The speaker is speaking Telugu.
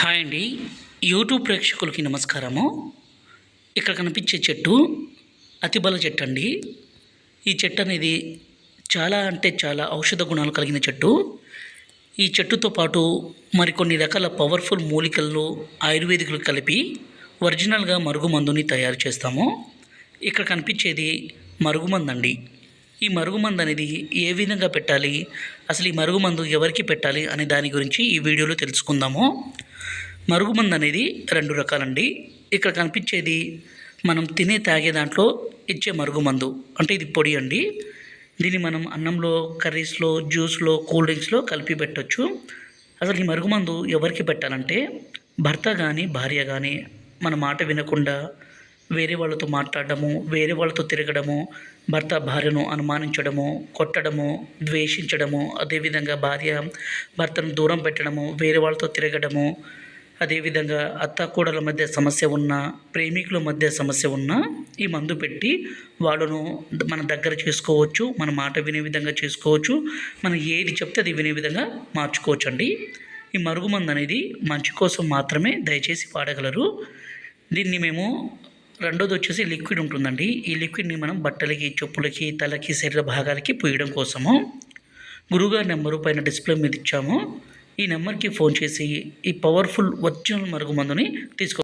హాయ్ అండి. యూట్యూబ్ ప్రేక్షకులకి నమస్కారము. ఇక్కడ కనిపించే చెట్టు అతిబల చెట్టు అండి. ఈ చెట్టు అనేది చాలా అంటే చాలా ఔషధ గుణాలు కలిగిన చెట్టు. ఈ చెట్టుతో పాటు మరికొన్ని రకాల పవర్ఫుల్ మూలికలను ఆయుర్వేదికులు కలిపి ఒరిజినల్గా మరుగుమందుని తయారు చేస్తాము. ఇక్కడ కనిపించేది మరుగుమందు అండి ఈ మరుగుమందు అనేది ఏ విధంగా పెట్టాలి? అసలు ఈ మరుగుమందు ఎవరికి పెట్టాలి అనే దాని గురించి ఈ వీడియోలో తెలుసుకుందాము. మరుగుమందు అనేది రెండు రకాలండి. ఇక్కడ కనిపించేది మనం తినే తాగే దాంట్లో ఇచ్చే మరుగుమందు అంటే ఇది పొడి అండి. దీన్ని మనం అన్నంలో కర్రీస్లో జ్యూస్లో కూల్ డ్రింక్స్లో కలిపి పెట్టవచ్చు అసలు ఈ మరుగుమందు ఎవరికి పెట్టాలంటే భర్త కానీ భార్య కానీ మన మాట వినకుండా వేరే వాళ్ళతో మాట్లాడడము వేరే వాళ్ళతో తిరగడము భర్త భార్యను అనుమానించడము కొట్టడము ద్వేషించడము అదేవిధంగా భార్య భర్తను దూరం పెట్టడము వేరే వాళ్ళతో తిరగడము అదేవిధంగా అత్త కూడల మధ్య సమస్య ఉన్న ప్రేమికుల మధ్య సమస్య ఉన్న ఈ మందు పెట్టి వాళ్ళను మన దగ్గర చేసుకోవచ్చు మన మాట వినే విధంగా చేసుకోవచ్చు మనం ఏది చెప్తే అది వినే విధంగా మార్చుకోవచ్చు అండి ఈ మరుగుమందు అనేది మంచి కోసం మాత్రమే దయచేసి వాడగలరు. దీన్ని మేము రెండోది వచ్చేసి లిక్విడ్ ఉంటుందండి. ఈ లిక్విడ్ని మనం బట్టలకి చెప్పులకి తలకి శరీర భాగాలకి పూయడం కోసము గురుగారి నెంబరు పైన డిస్ప్లే మీద ఇచ్చాము. ఈ నెంబర్కి ఫోన్ చేసి ఈ పవర్ఫుల్ ఒరిజినల్ మరుగుమందుని తీసుకో